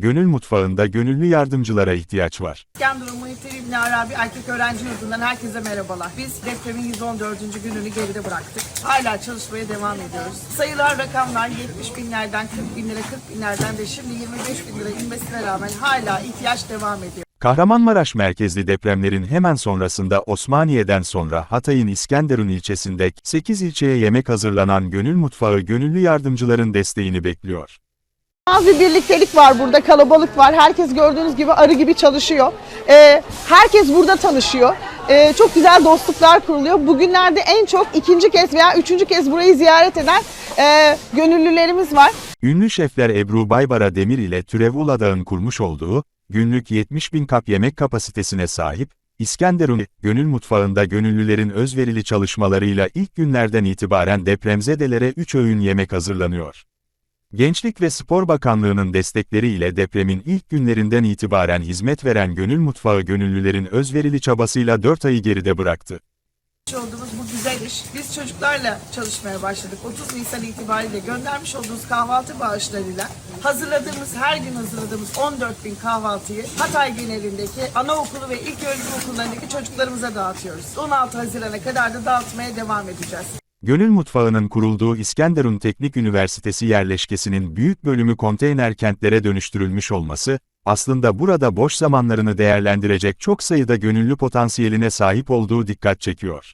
Gönül Mutfağı'nda gönüllü yardımcılara ihtiyaç var. İskenderun Muhittin İbni Arabi Erkek Öğrenci Yurdu'ndan herkese merhabalar. Biz depremin 114. gününü geride bıraktık. Hala çalışmaya devam ediyoruz. Sayılar, rakamlar 70 binlerden 40 bin lira, 40 binlerden de şimdi 25 bin lira inmesine rağmen hala ihtiyaç devam ediyor. Kahramanmaraş merkezli depremlerin hemen sonrasında Osmaniye'den sonra Hatay'ın İskenderun ilçesinde 8 ilçeye yemek hazırlanan Gönül Mutfağı gönüllü yardımcıların desteğini bekliyor. Az bir birliktelik var burada, kalabalık var. Herkes gördüğünüz gibi arı gibi çalışıyor. Ee, herkes burada tanışıyor. Ee, çok güzel dostluklar kuruluyor. Bugünlerde en çok ikinci kez veya üçüncü kez burayı ziyaret eden e, gönüllülerimiz var. Ünlü şefler Ebru Baybara Demir ile Türev Uladağ'ın kurmuş olduğu, günlük 70 bin kap yemek kapasitesine sahip, İskenderun, Gönül Mutfağı'nda gönüllülerin özverili çalışmalarıyla ilk günlerden itibaren depremzedelere 3 öğün yemek hazırlanıyor. Gençlik ve Spor Bakanlığı'nın destekleriyle depremin ilk günlerinden itibaren hizmet veren Gönül Mutfağı gönüllülerin özverili çabasıyla 4 ayı geride bıraktı. Olduğumuz bu güzel iş. Biz çocuklarla çalışmaya başladık. 30 Nisan itibariyle göndermiş olduğumuz kahvaltı bağışlarıyla hazırladığımız, her gün hazırladığımız 14 bin kahvaltıyı Hatay genelindeki anaokulu ve ilk öğretim okullarındaki çocuklarımıza dağıtıyoruz. 16 Haziran'a kadar da dağıtmaya devam edeceğiz. Gönül Mutfağı'nın kurulduğu İskenderun Teknik Üniversitesi yerleşkesinin büyük bölümü konteyner kentlere dönüştürülmüş olması, aslında burada boş zamanlarını değerlendirecek çok sayıda gönüllü potansiyeline sahip olduğu dikkat çekiyor.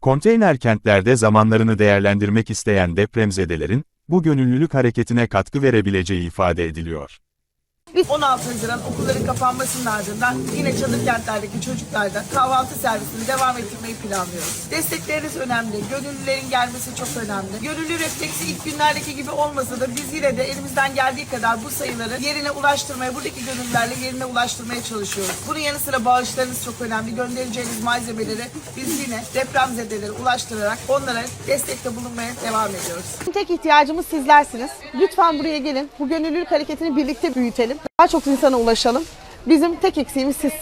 Konteyner kentlerde zamanlarını değerlendirmek isteyen depremzedelerin, bu gönüllülük hareketine katkı verebileceği ifade ediliyor. 16 Haziran okulların kapanmasının ardından yine çadır kentlerdeki çocuklarda kahvaltı servisini devam ettirmeyi planlıyoruz. Destekleriniz önemli, gönüllülerin gelmesi çok önemli. Gönüllü refleksi ilk günlerdeki gibi olmasa da biz yine de elimizden geldiği kadar bu sayıları yerine ulaştırmaya, buradaki gönüllülerle yerine ulaştırmaya çalışıyoruz. Bunun yanı sıra bağışlarınız çok önemli. Göndereceğiniz malzemeleri biz yine depremzedelere ulaştırarak onlara destekte bulunmaya devam ediyoruz. Tek ihtiyacımız sizlersiniz. Lütfen buraya gelin. Bu gönüllülük hareketini birlikte büyütelim. Daha çok insana ulaşalım. Bizim tek eksiğimiz siz.